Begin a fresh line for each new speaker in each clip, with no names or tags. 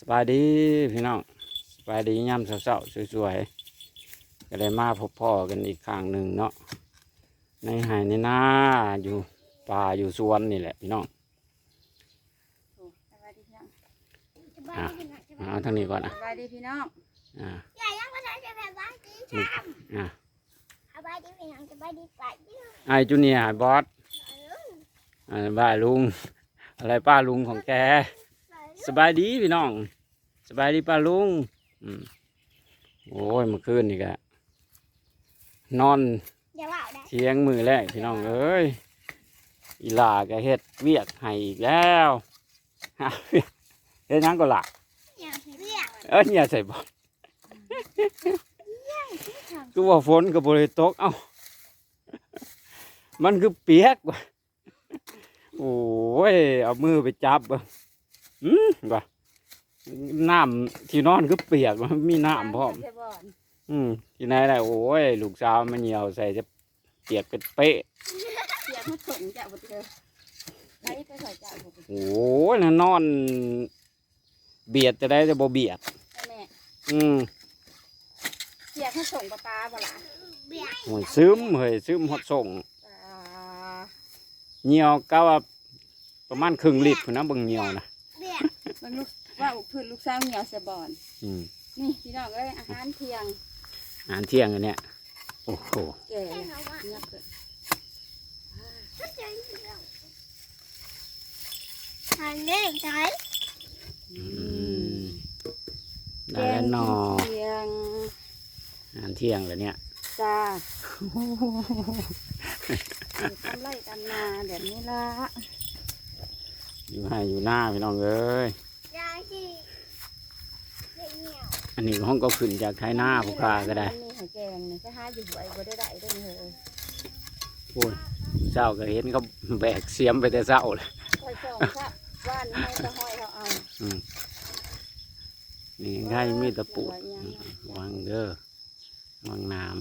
สบายดีพี่น้องสบายดีย่ำเศร้าๆสวยๆก็ได้มาพบพ่อกันอีกครั้งหนึ่งเนาะในไห่ในนาอยู่ป่าอยู่สวนนี่แหละพี่น้อง
สวัสดีพี่น้อง
อะเอาทางนี้ก่อนอะ
สวัสดีพี่น้อง
อ่า
อย่ายังภาษาจะแบบว่าดีจ้า
อ่า
สบายดีพี่น้องสบายดีไปดี
ไอจูเนียร์บอสอ่าบ้าลุงอะไรป้าลุงของแก สบายดีพี่น้อง สบายดีป้าลุงอืมโอ้ยเมื่อคืนนี่กะนอน
อย่าว่าได้
เที่ยงมือแรกพี่น้องเอ้ยอีหลาก็เฮ็ดเวียกให้อีกแล้วหาเวียกเฮ็ดหยังก็หลัก
อย่าเรียก
เอ้ยอย่าใส่บอลคือว่าฝนก็บ่ได้ตกเอ้ามันคือเปียกว่ะโอ้ย เอามือไปจับว่ะ อืมว่ะน้ำที่นอนคือเปียกว่ะมีน้ำพร้อม
เทบอน
อืมที่ไหนได้โอ้ย ลูกสาวมันเหี่ยวใส่จะเปียกเป็นเป๊ะ
เสียงมันส่งจากบทเดิมไปไปใส่จากบท
โอ้ยน่ะนอน เบียดจะได้จะบ่เบียด
แม่
อืม
เสียงมันส่งปลาปลาบ่ล่ะ
เบียด
โอ้ยซึมเฮ้ยซึมฮอดส่ง
ปลา
เหี่ยวก็ว่าประมาณครึ่งลิตรพุ่นนะเบิ่งเหี่ยวนะ
เบียด
เบิ่งลูกว่าพื้นลูกสาวเหนียวเสียบอน
อืม
นี่พี่น้องเอ้ยอาหารเที่ยง
อาหารเที่ยงอันเนี้ยโอ้โห
แก่
ให้เราว่า
เงียบเกิน
ถ้าเจอเรื่องทางนี้ใช่
อืมได้แล้วเนอ
เที่ยง
อาหารเที่ยงแล้วเนี่ย
จ้าทำไรกันมาแบบนี้ละ
อยู่ให้อยู่หน้าพี่น้องเอ้ย
ยาชีเหี่ยว
อันนี้ห้องก็ขึ้นจากไทยหน้าผู้ค้าก็ได้
มีหอยแกงนี่จะหาอยู่ไหวบ่ได้ได้ได้เลย
โอ้ยเจ้าก็เห็นเขาแบกเสียมไปแต่เช้าเลย
คอยส่องครับว่านให้ตะหอยเขาเอา
นี่ง่ายมีแตะปูดวางเด้อวางน้ำ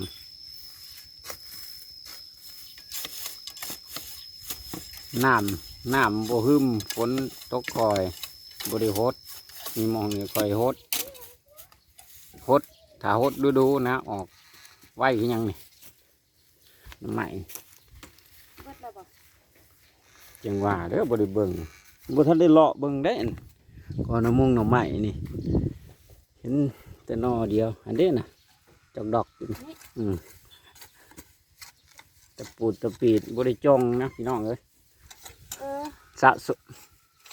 น้ำ น้ำบ่หึมฝนตกคอยบริหดมีหมองนี่คอยหดหดถ้าหดดูดูๆนะ ออกไว้คือหยังนี่น้ำใหม่
เบิดแล้วบ่
จังว่าเด้อบริเบิงบ่ทันได้เลาะเบิ่งได้อั่นก่อนน้ำมงหน่อไม้นี่ เห็นแต่หนอเดียว อันเด้น่ะจอกดอกอยู่นี่อืมตะปูดตะปีดบ่ได้จ้องนะพี่น้องเอ้ย
เออ
สะสม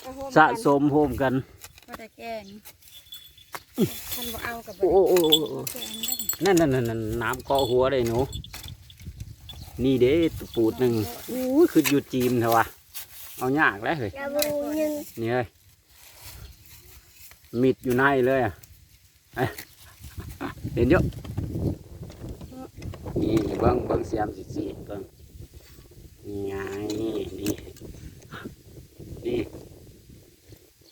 ไปโฮม
สะ
กัน
สมโฮมกัน
ก็ได้แกงท่านบ่เอากับ
โอ้โอ้โอ้โอ้
แกงได้
นั่นนั่นนั่นนั่นน้ำเกาะหัวเลยหนูนี่เด้ตะปูดหนึ่งอู้ยคืออยู่จีมเถอะวะเอายากแล้วเฮ้ย
ยาบูยัง
นี่เฮ้ยมิดอยู่ในเลยอะเอ้ยเห็นเยอะนี่เบิ้งเบิ้งเสียมสิสีเบิ้งนี่ไงนี่ นี่นี่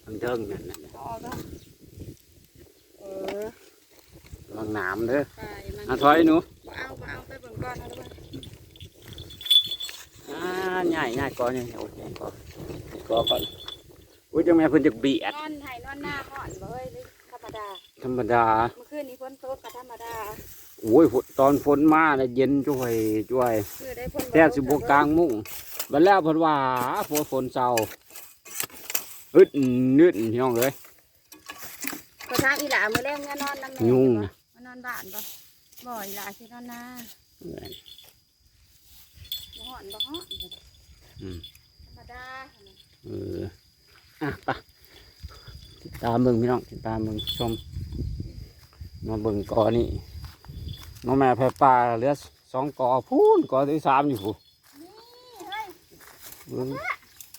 เบิ้งเทิงนั่นนั่น
พอก็เออ
ระวังน้ำเด้อ
ไปมัน
เอาถอยหนู
บ่เอาบ่เอาไปเบิ่งก่อนเอาด้วย
อ่าง่ายง่ายก่อนนี่โอเคก่อนก่อนก่อนอุ้ยจังแม่เพิ่นจะเบียด
นอนไห้นอนหน้าห่อนบ่เฮ้ยหรือธรรมดา
ธรรมดา
เมื่อคืนนี้ฝนตกก็ธรรมดา
โอ้ยฝนตอนฝนมาเนี่ยเย็นช่วยช่วย
คือได้ฝน
แทบสิบวกลางมุ้งบัดแล้วเพิ่นว่าฝนฝนเศร้าอึดนึดพี่น้องเอ้ย
ก็ทางอีหลามื้อแรกเนี่ยนอนนำแม่
ยุ่ง
บ่
นะ
มานอนบ้านบ่บ่อีหลาสินอนนาบ่ฮ้อนบ่ฮ้อน
อืม
ธรรมดา
เอออะไปติดตามเบิ่งพี่น้องติดตามเบิ่งชมมาเบิ่งกอนี่น้ องแม่แพรปลาเหลือสองกอพูนกอที่สามอยู่พู
เฮ้ย
เบิ่ง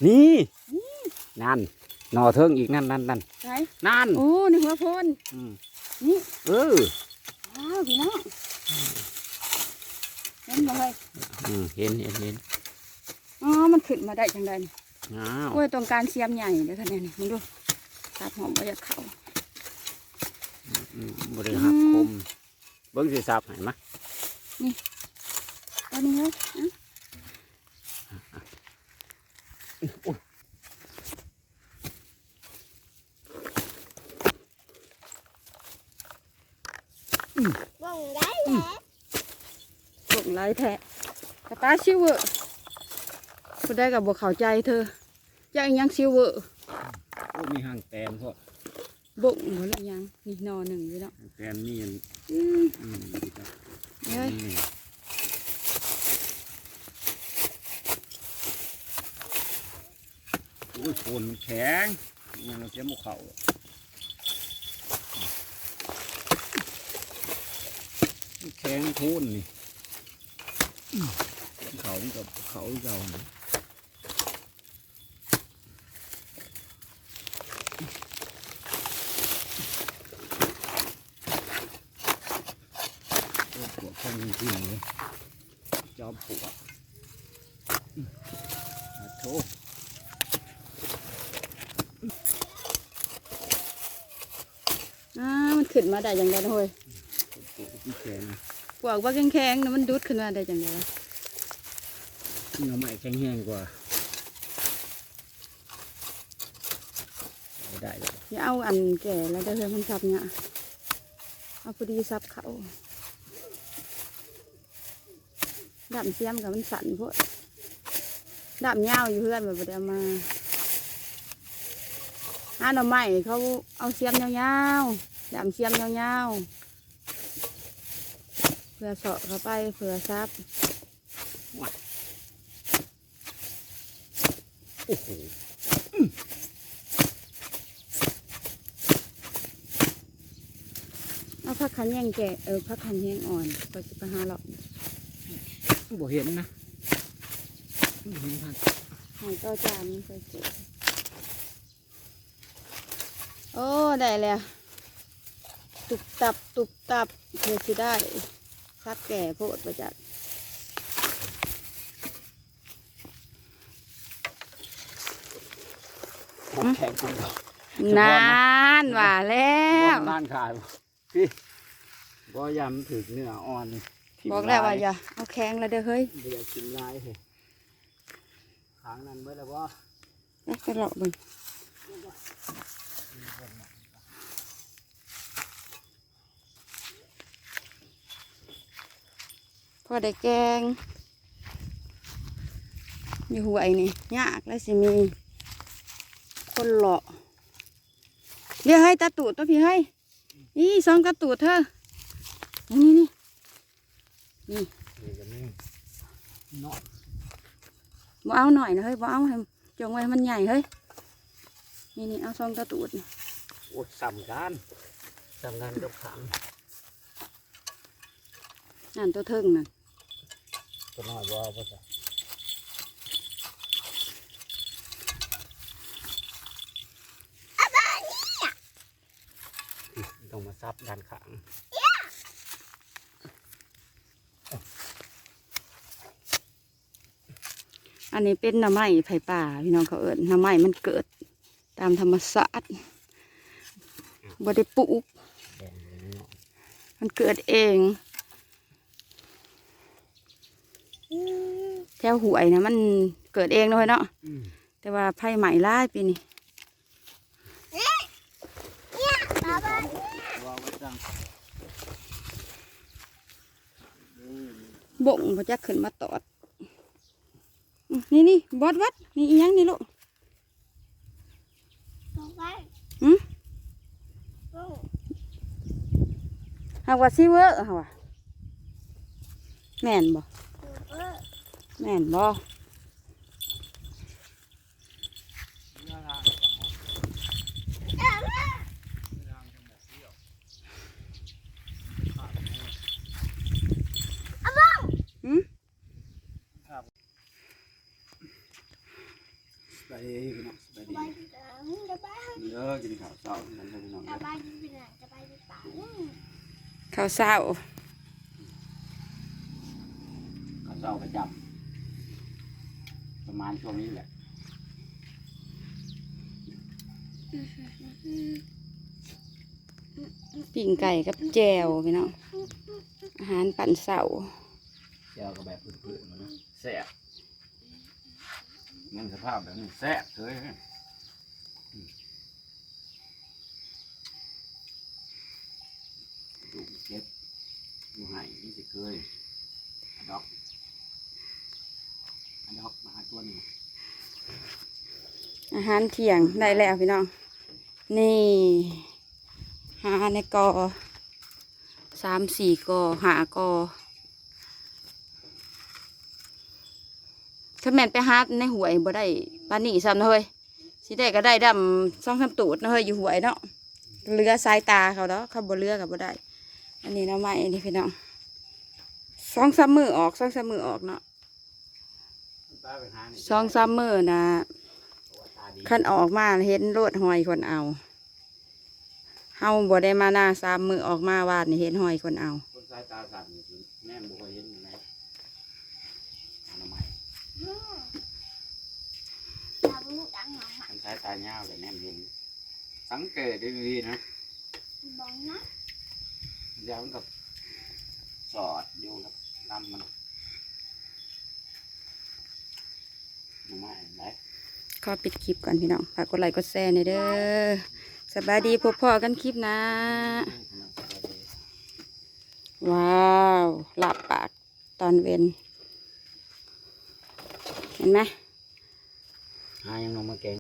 นี่นั่นหน่อเทิงอีกนั่นนั่นนั่น
ไหน
นั่น
โอ้นี่หัวโพน
อืม
นี่
เออ
อ้าวพี่น้องเห็นบ่เฮ้ย
อืมเห็นเห็นเห็น
อ๋อมันขึ้นมาได้จังไดนี่
อ้าว
โอ้ยตรงการเสียมใหญ่เด้อคะแนนนี่มึงดูตับหอมบ่อยากเข้า
อืมบริหักคม เบิ้งสิสับให้มะ
ตอนนี้เฮ้ยอะ
บ่งได้แล้ว
ส่งไรแท้กระตาซิวเวอร์ผู้ได้กับบเข้าใจเธอจะอีหยังซิวเวอร์
โอ้มีห้างแตนพวก
บ่งหมดหรือยังนี่นอหนึ่งอยู่เนาะ
ห้างแตนนี่ อื
ม
อืมดีจัง
เฮ้ย
นี่โอ้ยโคนแข็งยังเราเจ็บหมกเข่าแข็งโคนนี่เขามันกับเขาเก่านี่โอ้ปวดแข้ง จริงๆเลยจอมปวดอืมอะโถ
อ่ามันขึ้นมาได้ย่างไรนะเฮ้ย
ปวดที่แขน
ปวกว่าแข็งๆนะมันดูดขึ้นมาได้ย่างไร
เงาใหม่แข็งแห้งกว่าได้เลย
อย่าเอาอันแก่แล้วได้เพื่อมันซับเนี่ยเอาพอดีซับเขา ดำเสียมกับมันสั่นพวกดำยาวอยู่เพื่อนแบบเดียวมาหาหน่อไม้เขาเอาเสียมยาวๆดำเสียมยาวๆเพื่อเสาะเข้าไปเพื่อซับ
โอ้โห
เอาผักขันแยงแก่เออผักขันแยงอ่อนก็จะไปหาหรอก
บ่เห็นนะบ่เห็นพัน
หอยต่อจานเคยเก็บโอ้ ได้แล้ว ตุบตับ ตุบตับเพื่อสิได้ซับแก่โพดประจัก
ของแข็งกุ้ง
นานว่าแล้ว
บ้านขายบ่พี่บ่ยำถึกเนื้ออ่อนทิ่ม
บอกแล้วว่า
ลย
อย่าเอาแข็งแล้วเด้อเฮ้ย
บ่อยากกินลายเหรอขางนั้นเมื่อแล้วบ่
ไปไปหลอกมึงพอได้แกงอยู่หวยนี่ยากแล้วสิมี คนหลอกเดี๋ยวให้ตาตูดตัวพี่ให้นี่สองตาตูดเธอนี่นี่นี่
นี่ก็มี เนาะ
บ่เอาหน่อยนะเฮ้ยบ่เอาให้จงไว้ให้มันใหญ่เฮ้ยนี่นี่เอาสองตาตูดนี่
โอ้ยสำคัญสำคัญกับขัง
นั่นตัวเทิงนั่น
ตัวน้อยบ่เอาบ่ซะต้องมาซับด้านขาง
อันนี้เป็นหน้ำไม้ไผ่ป่าพี่น้องเขาเอิญน้ำไม้มันเกิด ตามธรรมชาติบ่ได้ปลูกมันเกิดเองแถวหวยนะมันเกิดเองเลยเนาะแต่ว่าไผ่ใหม่ล่ายปีนี้
ป้าบ้าน
ว่าไว้จัง
บ่งพอจะขึ้นมาตอด นี่นี่บอดวัดนี่อีหยังนี่ลูก
บอกว่า
หืม
บ่ง
หากว่าซิเวอร์หากว่าแม่นบ่
เออ
แม่นบ่
สบายดีพี่น้องสบาย
ส
ดี
บายดีจ้ะมึงสบาย
เด้อกินข้าวเช้านั่นเด้อพี่น้อง
ส
เด้อบา
ยดีเป็นไงสบายดีป่าอืม
ข้าวเช้า
ข้าวเช้าประจำประมาณช่วงนี้แหละ
ปิ้งไก่กับแจวพี่น้องอาหารปั่นเสา
เจ้าก็แบบพื้นๆนะแซ่บเงินสภาพแบบนี้แซ่บเลยอืม ดูเจ็บนี่สิเคยอดอกอดอกมาหาตัวนี้
อาหารเที่ยงได้แล้วพี่น้อง นี่ หาในกอสามสี่กอหากอถ้าแม่นไปหาในหวยบ่ได้ปานนี้ซ้ำนะเฮ้ยสิได้ก็ได้ดำสองสามตูดนะเฮ้ยอยู่หวยเนาะเรือสายตาเขาเนาะเขาบ่เรือกับบ่ได้ อันนี้น้ำไม้นี่พี่น้องสองสามมือออกสองสามมือออกเนาะ
ป้าไปหานี่
สองสามมือนะ
ตัวตาดี
ขั้นออกมาเห็นรถหอยคนเอาเฮาบ่ได้มาหน้าสามมือออกมาวาดนี่เห็นหอยคนเอา
คนสายตาสั่นนี่สิแม่นบ่เคยเห็นอยู่ไหนอนามัย
อืมตาบุดังหนัง
คนสายตายาวแต่แม่นเห็นสังเกตดีๆนะ
บอกนะ
เดี๋ยวมันกับสอดอยู่กับลำมันหนูไม่ไหน
ขอปิดคลิปก่อนพี่น้องฝากกดไลค์กดแชร์หน่อยเด้อสบายดีพบพ่อกันคลิปนะ ว้าวหลับปากตอนเวนเห็นไหม
หายังลงมาเก่ง